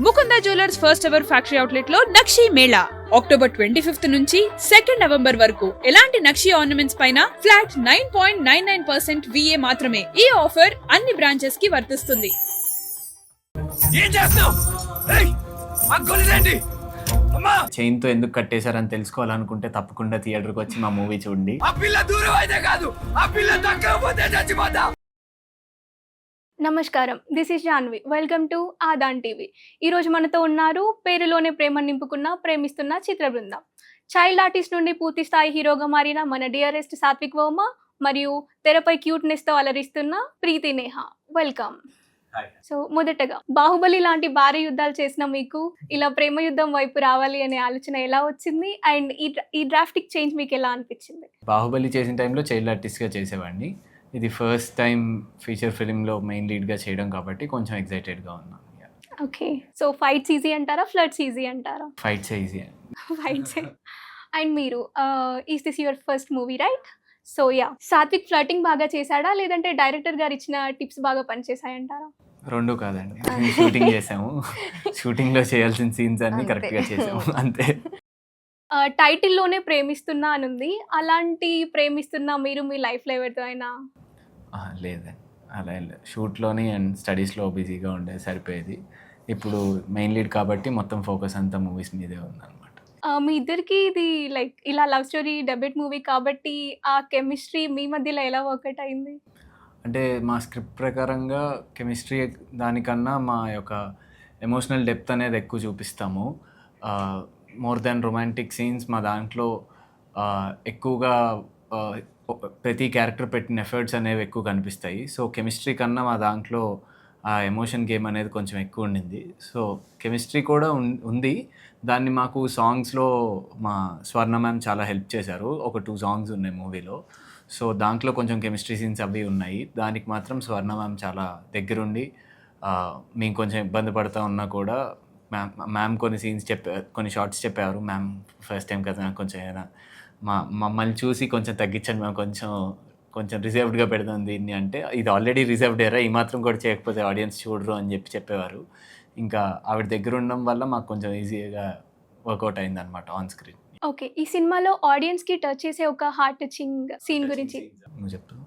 Mukunda jewellers first ever factory అవుట్లెట్లో నక్షి Mela. October twenty fifth నుంచి second November వరకు ఎలాంటి నక్షి ఆర్నమెంట్స్ పైన flat nine point nine nine percent VA మాత్రమే ఈ ఆఫర్ అన్ని బ్రాంచెస్కి వర్తిస్తుంది. ఏం అమ్మా! చైన్తో ఎందుకు కట్టేశారని తెలుసుకోవాలనుకుంటే తప్పకుండా థియేటర్కి వచ్చి మా మూవీ చూడండి. ఆ పిల్ల దూరం అయితే కాదు. ఆ పిల్ల చచ్చిపోతా. నమస్కారం. This is Janvi welcome to Aadhan TV ఈరోజు మనతో ఉన్నారు పేరులోనే ప్రేమ నింపుకున్న ప్రేమిస్తున్న చిత్ర బృందం. చైల్డ్ ఆర్టిస్ట్ నుండి పూర్తి స్థాయి హీరోగా మారిన మన డియరెస్ట్ సాత్విక్ వర్మ మరియు తెరపై క్యూట్నెస్తో అలరిస్తున్న ప్రీతి నేహ. వెల్కమ్. సో మొదటగా బాహుబలి లాంటి భారీ యుద్ధాలు చేసిన మీకు ఇలా ప్రేమ యుద్ధం వైపు రావాలి అనే ఆలోచన ఎలా వచ్చింది? అండ్ ఈ ఈ డ్రాఫ్టిక్ చేంజ్ మీకు ఎలా అనిపించింది? బాహుబలి చేసిన టైంలో చైల్డ్ ఆర్టిస్ట్గా చేసేవాడిని. ఇది ఫస్ట్ టైం ఫీచర్ ఫిలింలో మెయిన్ లీడ్గా చేయడం కాబట్టి కొంచెం ఎక్సైటెడ్గా ఉన్నాను ఓకే సో ఫైట్స్ ఈజీ అంటారా? ఫ్లడ్స్ ఈజీ అంటారా? ఫైట్స్ ఈజీ ఫైట్స్ అండ్ మీరు is this your first movie right so ya Satvik flirting బాగా చేశాడా? లేదంటే డైరెక్టర్ గారు ఇచ్చిన టిప్స్ బాగా పనిచేశాయంటారా? రెండు కాదండి. షూటింగ్ చేసాము షూటింగ్లో చేయాల్సిన సీన్స్ అన్ని. కరెక్ట్గా చేసాము అంతే. టైటిల్లోనే ప్రేమిస్తున్నా అని ఉంది అలాంటి ప్రేమిస్తున్నా మీరు మీ లైఫ్లో ఎవరితో అయినా? లేదండి అలా షూట్లోని అండ్ స్టడీస్లో బిజీగా ఉండే సరిపోయేది. ఇప్పుడు మెయిన్ లీడ్ కాబట్టి మొత్తం ఫోకస్ అంతా మూవీస్ మీదే ఉందన్నమాట. మీ ఇద్దరికి ఇది లైక్ ఇలా లవ్ స్టోరీ డెబ్యూట్ మూవీ కాబట్టి ఆ కెమిస్ట్రీ మీ మధ్యలో ఎలా వర్కౌట్ అయింది? అంటే మా స్క్రిప్ట్ ప్రకారంగా కెమిస్ట్రీ దానికన్నా మా యొక్క ఎమోషనల్ డెప్త్ అనేది ఎక్కువ చూపిస్తాము. మోర్ దెన్ రొమాంటిక్ సీన్స్ మా దాంట్లో ఎక్కువగా ప్రతి క్యారెక్టర్ పెట్టిన ఎఫర్ట్స్ అనేవి ఎక్కువ కనిపిస్తాయి. సో కెమిస్ట్రీ కన్నా మా దాంట్లో ఆ ఎమోషన్ గేమ్ అనేది కొంచెం ఎక్కువ ఉండింది. సో కెమిస్ట్రీ కూడా ఉంది. దాన్ని మాకు సాంగ్స్లో మా స్వర్ణ మ్యామ్ చాలా హెల్ప్ చేశారు. ఒక టూ సాంగ్స్ ఉన్నాయి మూవీలో. సో దాంట్లో కొంచెం కెమిస్ట్రీ సీన్స్ అవి ఉన్నాయి. దానికి మాత్రం స్వర్ణ మ్యామ్ చాలా దగ్గరుండి మేము కొంచెం ఇబ్బంది పడతా ఉన్నా కూడా మ్యామ్ మ్యామ్ కొన్ని సీన్స్ చెప్పా కొన్ని షార్ట్స్ చెప్పారు. మ్యామ్ ఫస్ట్ టైం కదా నాకు కొంచెం ఏదైనా మా మమ్మల్ని చూసి కొంచెం తగ్గించండి మ్యామ్ కొంచెం కొంచెం రిజర్వ్డ్గా పెడదాం దీన్ని అంటే ఇది ఆల్రెడీ రిజర్వ్డ్ ఎరా ఈ మాత్రం కూడా చేయకపోతే ఆడియన్స్ చూడరు అని చెప్పి చెప్పేవారు. ఇంకా ఆవిడ దగ్గర ఉండడం వల్ల మాకు కొంచెం ఈజీగా వర్కౌట్ అయింది అనమాట ఆన్ స్క్రీన్ ఓకే ఈ సినిమాలో ఆడియన్స్కి టచ్ చేసే ఒక హార్ట్ టచింగ్ సీన్ గురించి. నువ్వు చెప్తావు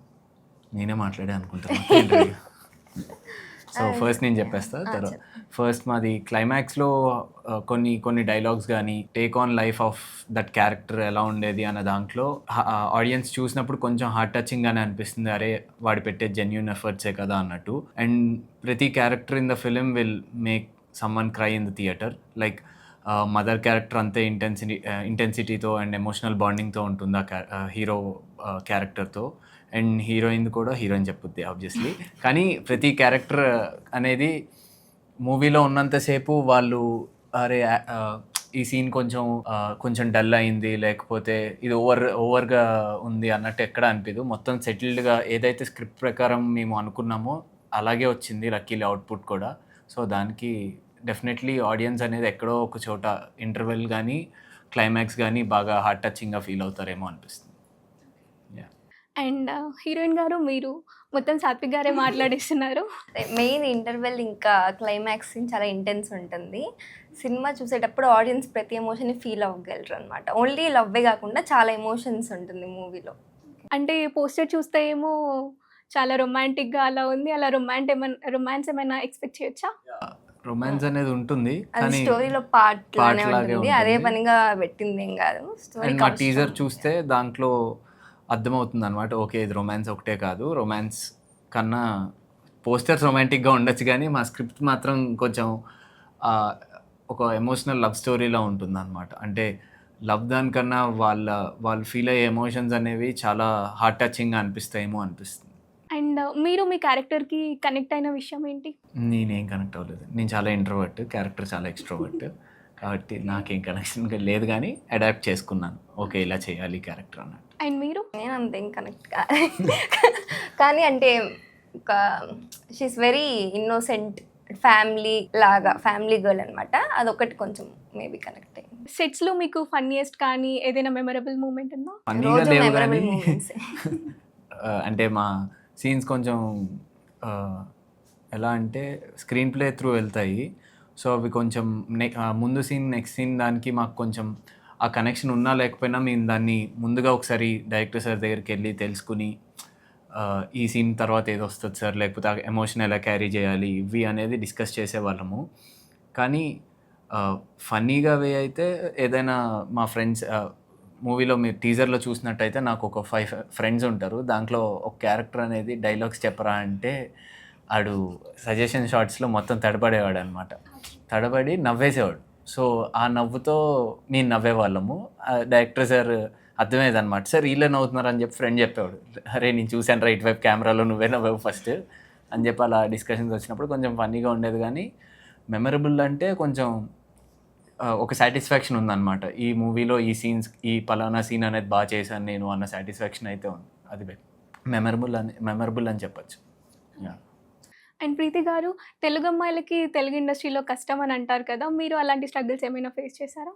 నేనే మాట్లాడే అనుకుంటాను. సో ఫస్ట్ నేను చెప్పేస్తా తర్వాత ఫస్ట్ మాది క్లైమాక్స్లో కొన్ని కొన్ని డైలాగ్స్ కానీ take on life of that character ఎలా ఉండేది అన్న దాంట్లో ఆడియన్స్ చూసినప్పుడు కొంచెం హార్ట్ టచింగ్గానే అనిపిస్తుంది. అరే వాడు పెట్టే జెన్యున్ ఎఫర్ట్సే కదా అన్నట్టు. అండ్ ప్రతి character in the film will make someone cry in the theatre like mother character అంతే ఇంటెన్సిటీ ఇంటెన్సిటీతో అండ్ ఎమోషనల్ బాండింగ్తో ఉంటుంది ఆ హీరో క్యారెక్టర్తో అండ్ హీరోయిన్ కూడా హీరోయిన్ చెప్పుద్ది ఆబ్వియస్లీ కానీ ప్రతి క్యారెక్టర్ అనేది మూవీలో ఉన్నంతసేపు వాళ్ళు అరే ఈ సీన్ కొంచెం కొంచెం డల్ అయింది లేకపోతే ఇది ఓవర్ ఓవర్గా ఉంది అన్నట్టు ఎక్కడ అనిపించదు మొత్తం సెటిల్డ్గా ఏదైతే స్క్రిప్ట్ ప్రకారం మేము అనుకున్నామో అలాగే వచ్చింది లక్కీలీ అవుట్పుట్ కూడా. సో దానికి డెఫినెట్లీ ఆడియన్స్ అనేది ఎక్కడో ఒక చోట ఇంటర్వెల్ కానీ క్లైమాక్స్ కానీ బాగా హార్ట్ టచింగ్గా ఫీల్ అవుతారేమో అనిపిస్తుంది. అండ్ హీరోయిన్ గారు మీరు మొత్తం సాత్విక్ గారే మాట్లాడిస్తున్నారు. మెయిన్ ఇంటర్వెల్ ఇంకా క్లైమాక్స్ చాలా ఇంటెన్స్ ఉంటుంది. సినిమా చూసేటప్పుడు ఆడియన్స్ ప్రతి ఎమోషన్ ఫీల్ అవ్వగలరు అనమాట ఓన్లీ లవ్వే కాకుండా చాలా ఎమోషన్స్ ఉంటుంది మూవీలో. అంటే పోస్టర్ చూస్తే ఏమో చాలా రొమాంటిక్గా అలా ఉంది. అలా రొమాంట్ ఏమైనా రొమాన్స్ ఏమైనా ఎక్స్పెక్ట్ చేయొచ్చా? రొమాన్స్ అనేది ఉంటుంది అది స్టోరీలో పార్ట్ లానే ఉంటుంది. అదే. పనిగా పెట్టింది ఏం కాదు. స్టోరీ టీజర్ చూస్తే దాంట్లో అర్థమవుతుంది అనమాట ఓకే ఇది రొమాన్స్ ఒకటే కాదు. రొమాన్స్ కన్నా పోస్టర్స్ రొమాంటిక్గా ఉండొచ్చు కానీ మా స్క్రిప్ట్ మాత్రం కొంచెం ఒక ఎమోషనల్ లవ్ స్టోరీలా ఉంటుంది అనమాట అంటే లవ్ దానికన్నా వాళ్ళ వాళ్ళు ఫీల్ అయ్యే ఎమోషన్స్ అనేవి చాలా హార్ట్ టచింగ్గా అనిపిస్తాయేమో అనిపిస్తుంది. అండ్ మీరు మీ క్యారెక్టర్కి కనెక్ట్ అయిన విషయం ఏంటి? నేనేం కనెక్ట్ అవ్వలేదు. నేను చాలా ఇంట్రోవర్ట్ క్యారెక్టర్ చాలా ఎక్స్ట్రోవర్ట్ కాబట్టి నాకేం కనెక్షన్ లేదు కానీ అడాప్ట్ చేసుకున్నాను. ఓకే ఇలా చేయాలి క్యారెక్టర్ అన్నట్టు. అండ్ మీరు? నేను అంతేం కనెక్ట్ కానీ అంటే ఒక షీస్ వెరీ ఇన్నోసెంట్ ఫ్యామిలీ లాగా ఫ్యామిలీ గర్ల్ అనమాట అదొకటి కొంచెం మేబీ కనెక్ట్ అయ్యింది. సెట్స్లో మీకు ఫన్నీయెస్ట్ కానీ ఏదైనా మెమరబుల్ మూమెంట్ ఉందా? ఫన్నీగా లేవు కానీ అంటే మా సీన్స్ కొంచెం ఎలా అంటే స్క్రీన్ ప్లే త్రూ వెళ్తాయి. సో అవి కొంచెం నె ముందు సీన్ నెక్స్ట్ సీన్ దానికి మాకు కొంచెం ఆ కనెక్షన్ ఉన్నా లేకపోయినా మేము దాన్ని ముందుగా ఒకసారి డైరెక్టర్ సార్ దగ్గరికి వెళ్ళి తెలుసుకుని ఈ సీన్ తర్వాత ఏదో వస్తుంది సార్? లేకపోతే ఆ ఎమోషన్ ఎలా క్యారీ చేయాలి? ఇవి అనేది డిస్కస్ చేసేవాళ్ళము. కానీ ఫన్నీగా వే అయితే ఏదైనా మా ఫ్రెండ్స్ మూవీలో మీరు టీజర్లో చూసినట్టయితే నాకు ఒక ఫైవ్ ఫ్రెండ్స్ ఉంటారు. దాంట్లో ఒక క్యారెక్టర్ అనేది డైలాగ్స్ చెప్పరా అంటే ఆడు సజెషన్ షార్ట్స్లో మొత్తం తడబడేవాడు అనమాట తడబడి నవ్వేసేవాడు. సో ఆ నవ్వుతో మేము నవ్వేవాళ్ళము. డైరెక్టర్ సార్ అర్థమయ్యేది అనమాట సార్ వీళ్ళే నవ్వుతున్నారు అని చెప్పి ఫ్రెండ్ చెప్పేవాడు. అరే నేను చూశాను రైట్ వైపు కెమెరాలో నువ్వే నవ్వేవు ఫస్ట్ అని చెప్పి అలా డిస్కషన్స్ వచ్చినప్పుడు కొంచెం ఫన్నీగా ఉండేది కానీ మెమరబుల్ అంటే కొంచెం ఒక సాటిస్ఫాక్షన్ ఉందన్నమాట. ఈ మూవీలో ఈ సీన్స్ ఈ పలానా సీన్ అనేది బాగా చేశాను నేను అన్న సాటిస్ఫాక్షన్ అయితే ఉంది. అది మెమరబుల్ అని మెమరబుల్ అని చెప్పచ్చు. యా. అండ్ ప్రీతి గారు తెలుగు అమ్మాయిలకి తెలుగు ఇండస్ట్రీలో కష్టం అని అంటారు కదా మీరు అలాంటి స్ట్రగుల్స్ ఏమైనా ఫేస్ చేశారా?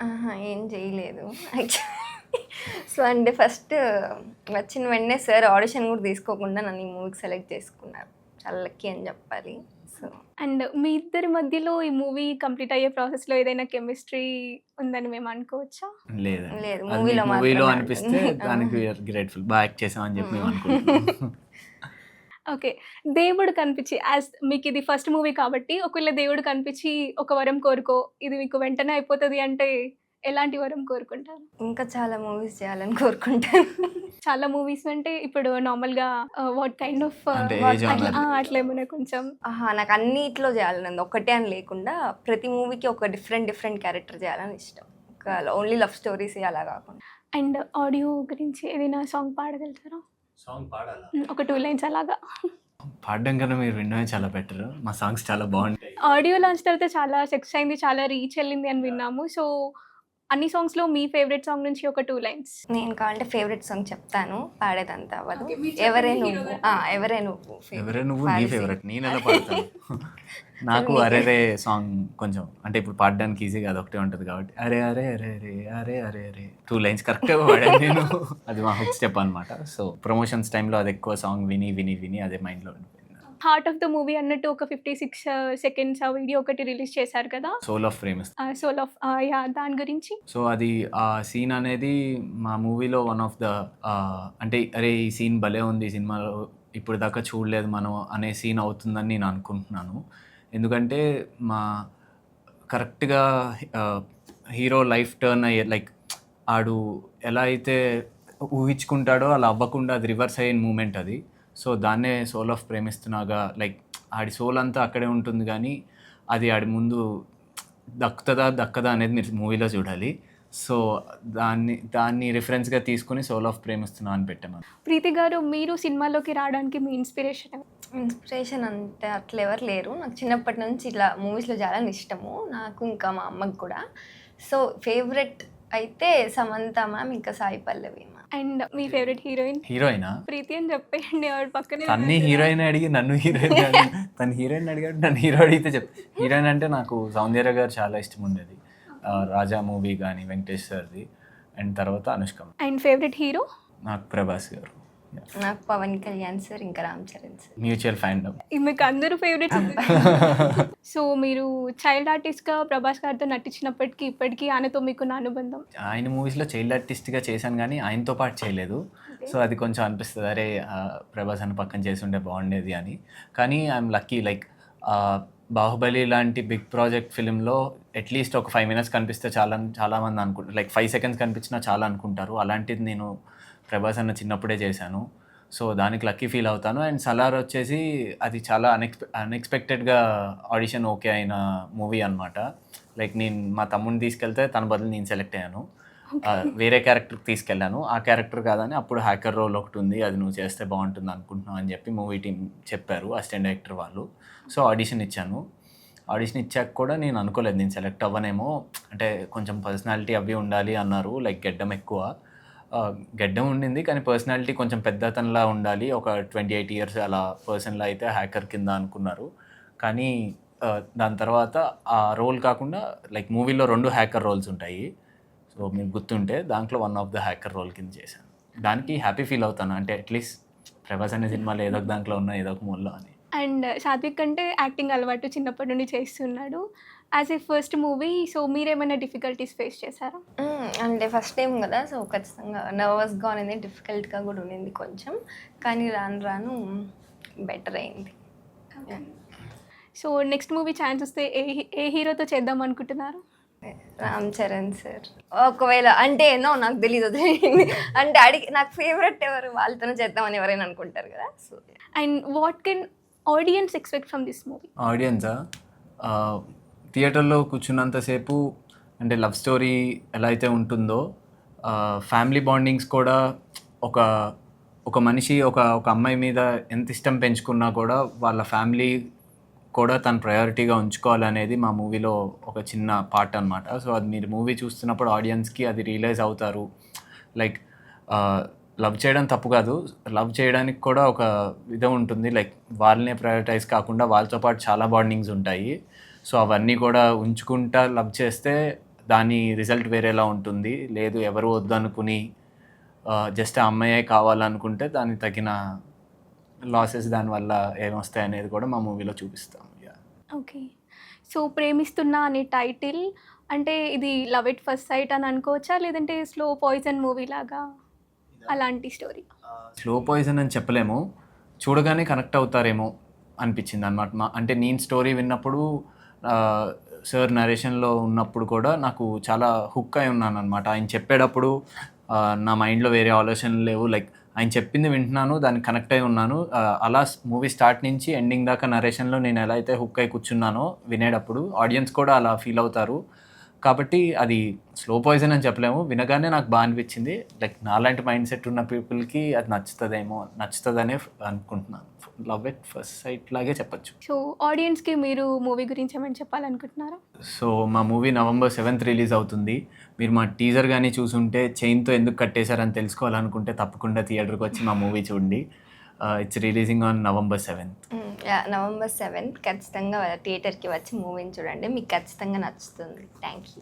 ఆహా, ఏం చేయలేదు. సో అంటే ఫస్ట్ వచ్చిన వెంటనే సార్ ఆడిషన్ కూడా తీసుకోకుండా నన్ను ఈ మూవీకి సెలెక్ట్ చేసుకున్నారు. చాలా లక్కీ అని చెప్పాలి. సో అండ్ మీ ఇద్దరి మధ్యలో ఈ మూవీ కంప్లీట్ అయ్యే ప్రాసెస్లో ఏదైనా కెమిస్ట్రీ ఉందని మేము అనుకోవచ్చా? లేదు లేదు, మూవీలో మూవీలో మాత్రమే. అనిపిస్తే. దానికి గ్రేట్ఫుల్ బాగా యాక్ట్ చేసామని చెప్పి మేము అనుకుంటున్నాం. ఓకే. దేవుడు కనిపించి యాజ్ మీకు ఇది ఫస్ట్ మూవీ కాబట్టి ఒకవేళ దేవుడు కనిపించి ఒక వరం కోరుకో ఇది మీకు వెంటనే అయిపోతుంది అంటే ఎలాంటి వరం కోరుకుంటారు? ఇంకా చాలా మూవీస్ చేయాలని కోరుకుంటాను. చాలా మూవీస్ అంటే ఇప్పుడు నార్మల్గా వాట్ కైండ్ ఆఫ్ అట్లా ఏమైనా కొంచెం? ఆహా నాకు అన్నిట్లో చేయాలని ఒకటే అని లేకుండా ప్రతి మూవీకి ఒక డిఫరెంట్ డిఫరెంట్ క్యారెక్టర్ చేయాలని ఇష్టం. ఓన్లీ లవ్ స్టోరీస్ అలా కాకుండా. అండ్ ఆడియో గురించి ఏదైనా సాంగ్ పాడగలుగుతారా? సాంగ్ పాడాలా? ఒక టూ లైన్స్ అలాగా. పాడడం కన్నా మీరు వినడమే చాలా బెటర్ మా సాంగ్స్ చాలా బాగుంటాయి. ఆడియో లాంచ్ తర్వాత చాలా సెక్స్ అయింది చాలా రీచ్ వెళ్ళింది అని విన్నాము. సో అన్ని సాంగ్స్లో మీ ఫేవరెట్ సాంగ్ నుంచి ఒక టూ లైన్స్ నేను కావాలంటే ఫేవరెట్ సాంగ్ చెప్తాను పాడేదంతా అవ్వదు. ఎవరే నువ్వు? ఆ, ఎవరే నువ్వు? ఎవరే నువ్వు? నీ. ఫేవరెట్ నేను ఎలా పాడతాను? నాకు అరేరే సాంగ్ కొంచెం అంటే ఇప్పుడు పాడడానికి ఈజీగా అది ఒకటే ఉంటుంది కాబట్టి. అరే అరే అరే అరే అరే అరే అరే. టూ లైన్స్ కరెక్ట్గా పాడాను నేను. అది మా హుక్ స్టెప్ అనమాట సో ప్రమోషన్స్ టైంలో అది ఎక్కువ సాంగ్ విని విని విని అదే మైండ్లో ఉండిపోయింది. హార్ట్ ఆఫ్ ద మూవీ అన్నట్టు ఒక ఫిఫ్టీ సిక్స్ సెకండ్స్ ఆ వీడియో ఒకటి రిలీజ్ చేశారు కదా? Soul of frame soul of ya దాని గురించి. సో అది ఆ సీన్ అనేది మా మూవీలో వన్ ఆఫ్ ద అంటే అరే ఈ సీన్ భలే ఉంది ఈ సినిమాలో ఇప్పుడు దాకా చూడలేదు మనం అనే సీన్ అవుతుందని నేను అనుకుంటున్నాను. ఎందుకంటే మా కరెక్ట్గా హీరో లైఫ్ టర్న్ అయ్యే లైక్ ఆడు ఎలా అయితే ఊహించుకుంటాడో అలా అవ్వకుండా అది రివర్స్ అయిన మూమెంట్ అది. సో దాన్నే సోల్ ఆఫ్ ప్రేమిస్తున్నాగా లైక్ ఆడి సోల్ అంతా అక్కడే ఉంటుంది కానీ అది ఆడి ముందు దక్కుతుందా దక్కదా అనేది మీరు మూవీలో చూడాలి. సో దాన్ని దాన్ని రిఫరెన్స్గా తీసుకుని సోల్ ఆఫ్ ప్రేమిస్తున్నా అని పెట్టాము ప్రీతి గారు మీరు సినిమాలోకి రావడానికి మీ ఇన్స్పిరేషన్ ఇన్స్పిరేషన్ అంటే అట్లా ఎవరు లేరు. నాకు చిన్నప్పటి నుంచి ఇట్లా మూవీస్లో చేయాలని ఇష్టము. నాకు ఇంకా మా అమ్మకి కూడా. సో ఫేవరెట్ అయితే సమంత మ్యామ్ ఇంకా సాయి పల్లవి. అండ్ మీ ఫేవరెట్ హీరోయిన్ హీరోయినా? ప్రీతి అని చెప్పేయండి ఆవిడ పక్కనే తన్ని హీరోయిన్ అడిగి నన్ను హీరోయిన్ తను హీరోయిన్ అడిగాడు నన్ను హీరో అడిగితే చెప్ హీరోయిన్ అంటే నాకు సౌందర్య గారు చాలా ఇష్టం ఉండేది. రాజా మూవీ కానీ వెంకటేష్ సార్ది. అండ్ తర్వాత అనుష్క. And favourite hero? నాకు ప్రభాస్ గారు. నాకు పవన్ కళ్యాణ్ సార్ ఇంకా Ram Charan sir. Mutual fandom మీకు అందరూ ఫేవరెట్ సో మీరు చైల్డ్ ఆర్టిస్ట్గా ప్రభాస్ గారితో నటించినప్పటికీ ఇప్పటికీ ఆయనతో మీకున్న అనుబంధం? ఆయన మూవీస్లో చైల్డ్ ఆర్టిస్ట్గా చేశాను కానీ ఆయనతో పాటు చేయలేదు. సో అది కొంచెం అనిపిస్తుంది అరే ప్రభాస్ అని పక్కన చేసి ఉంటే బాగుండేది అని. కానీ ఐఎమ్ లక్కీ లైక్ బాహుబలి లాంటి బిగ్ ప్రాజెక్ట్ ఫిలింలో అట్లీస్ట్ ఒక ఫైవ్ మినిట్స్ కనిపిస్తే చాలా చాలామంది అనుకుంటారు లైక్ ఫైవ్ సెకండ్స్ కనిపించినా చాలా అనుకుంటారు. అలాంటిది నేను ప్రభాస్ అన్న చిన్నప్పుడే చేశాను. సో దానికి లక్కీ ఫీల్ అవుతాను. అండ్ సలార్ వచ్చేసి అది చాలా అన్ఎక్స్పె అన్ఎక్స్పెక్టెడ్గా ఆడిషన్ ఓకే అయిన మూవీ అనమాట లైక్ నేను మా తమ్ముడిని తీసుకెళ్తే తన బదులు నేను సెలెక్ట్ అయ్యాను. వేరే క్యారెక్టర్కి తీసుకెళ్ళాను. ఆ క్యారెక్టర్ కాదని అప్పుడు హ్యాకర్ రోల్ ఒకటి ఉంది. అది నువ్వు చేస్తే బాగుంటుంది అనుకుంటున్నావు అని చెప్పి మూవీ టీం చెప్పారు అసిస్టెంట్ డైరెక్టర్ వాళ్ళు. సో ఆడిషన్ ఇచ్చాను. ఆడిషన్ ఇచ్చాక కూడా నేను అనుకోలేదు నేను సెలెక్ట్ అవ్వనేమో. అంటే కొంచెం పర్సనాలిటీ అవి ఉండాలి అన్నారు. లైక్ గెడ్డం ఎక్కువ. గెడ్డం ఉండింది కానీ పర్సనాలిటీ కొంచెం పెద్దతనలా ఉండాలి. ఒక ట్వంటీ ఎయిట్ ఇయర్స్ అలా పర్సన్లా అయితే హ్యాకర్ కింద అనుకున్నారు. కానీ దాని తర్వాత ఆ రోల్ కాకుండా లైక్ మూవీలో రెండు హ్యాకర్ రోల్స్ ఉంటాయి. సో మీకు గుర్తుంటే దాంట్లో one of the hacker role కింద చేశాను. దానికి హ్యాపీ ఫీల్ అవుతాను. అంటే అట్లీస్ట్ ప్రభాస్ అనే సినిమాలో ఏదో ఒక దాంట్లో ఉన్న ఏదో ఒక మూల్లో అని. అండ్ సాత్విక్ అంటే యాక్టింగ్ అలవాటు చిన్నప్పటి నుండి చేస్తున్నాడు. As a first movie so మీరేమైనా డిఫికల్టీస్ ఫేస్ చేశారా. అంటే ఫస్ట్ టైం కదా సో ఖచ్చితంగా నర్వస్గా ఉన్నది డిఫికల్ట్గా కూడా ఉన్నింది కొంచెం. కానీ రాను రాను బెటర్ అయింది. సో నెక్స్ట్ మూవీ ఛాన్స్ వస్తే ఏ ఏ హీరోతో చేద్దాం అనుకుంటున్నారు? రామ్ చరణ్ సార్. ఒకవేళ అంటే ఏనో నాకు తెలీదు అంటే అడిగి నాకు ఫేవరెట్ ఎవరు వాళ్ళతోనే చేద్దామని ఎవరైనా అనుకుంటారు కదా so and what can audience expect from this movie ఆడియన్సా థియేటర్లో కూర్చున్నంతసేపు అంటే లవ్ స్టోరీ ఎలా అయితే ఉంటుందో ఫ్యామిలీ బాండింగ్స్ కూడా ఒక ఒక మనిషి ఒక ఒక అమ్మాయి మీద ఎంత ఇష్టం పెంచుకున్నా కూడా వాళ్ళ ఫ్యామిలీ కూడా తను ప్రయారిటీగా ఉంచుకోవాలనేది మా మూవీలో ఒక చిన్న పార్ట్ అనమాట సో అది మీరు మూవీ చూస్తున్నప్పుడు ఆడియన్స్కి అది రియలైజ్ అవుతారు. లైక్ లవ్ చేయడం తప్పు కాదు. లవ్ చేయడానికి కూడా ఒక విధం ఉంటుంది. లైక్ వాళ్ళనే ప్రయారిటైజ్ కాకుండా వాళ్ళతో పాటు చాలా బాండింగ్స్ ఉంటాయి. సో అవన్నీ కూడా ఉంచుకుంటా లవ్ చేస్తే దాని రిజల్ట్ వేరేలా ఉంటుంది. లేదు ఎవరు వద్దనుకుని జస్ట్ ఆ అమ్మాయే కావాలనుకుంటే దానికి తగిన లాసెస్ దానివల్ల ఏమొస్తాయి అనేది కూడా మా మూవీలో చూపిస్తాం. Yeah okay. సో ప్రేమిస్తున్నా అనే టైటిల్ అంటే ఇది లవ్ ఎట్ ఫస్ట్ సైట్ అని అనుకోవచ్చా? లేదంటే స్లో పాయిజన్ మూవీ లాగా? అలాంటి స్టోరీ స్లో పాయిజన్ అని చెప్పలేము. చూడగానే కనెక్ట్ అవుతారేమో అనిపించింది అనమాట మా అంటే నేను స్టోరీ విన్నప్పుడు సార్ నరేషన్లో ఉన్నప్పుడు కూడా నాకు చాలా హుక్ అయి ఉన్నాను అనమాట ఆయన చెప్పేటప్పుడు నా మైండ్లో వేరే ఆలోచనలు లేవు. లైక్ ఆయన చెప్పింది వింటున్నాను దానికి కనెక్ట్ అయి ఉన్నాను. అలా మూవీ స్టార్ట్ నుంచి ఎండింగ్ దాకా నరేషన్లో నేను ఎలా అయితే హుక్ అయి కూర్చున్నానో వినేటప్పుడు ఆడియన్స్ కూడా అలా ఫీల్ అవుతారు. కాబట్టి అది స్లో పాయిజన్ అని చెప్పలేము. వినగానే నాకు బాగా అనిపించింది. లైక్ నాలాంటి మైండ్ సెట్ ఉన్న పీపుల్కి అది నచ్చుతుందేమో నచ్చుతుందనే అనుకుంటున్నాను. లవ్ ఎట్ ఫస్ట్ సైట్ లాగే చెప్పచ్చు. సో ఆడియన్స్కి మీరు మూవీ గురించి ఏమైనా చెప్పాలనుకుంటున్నారా? సో మా మూవీ నవంబర్ సెవెంత్ రిలీజ్ అవుతుంది. మీరు మా టీజర్ కానీ చూసుంటే చైన్తో ఎందుకు కట్టేశారని తెలుసుకోవాలనుకుంటే తప్పకుండా థియేటర్కి వచ్చి మా మూవీ చూడండి. It's releasing on November seventh ya, November seventh ఖచ్చితంగా థియేటర్కి వచ్చి మూవీని చూడండి. మీకు ఖచ్చితంగా నచ్చుతుంది. Thank you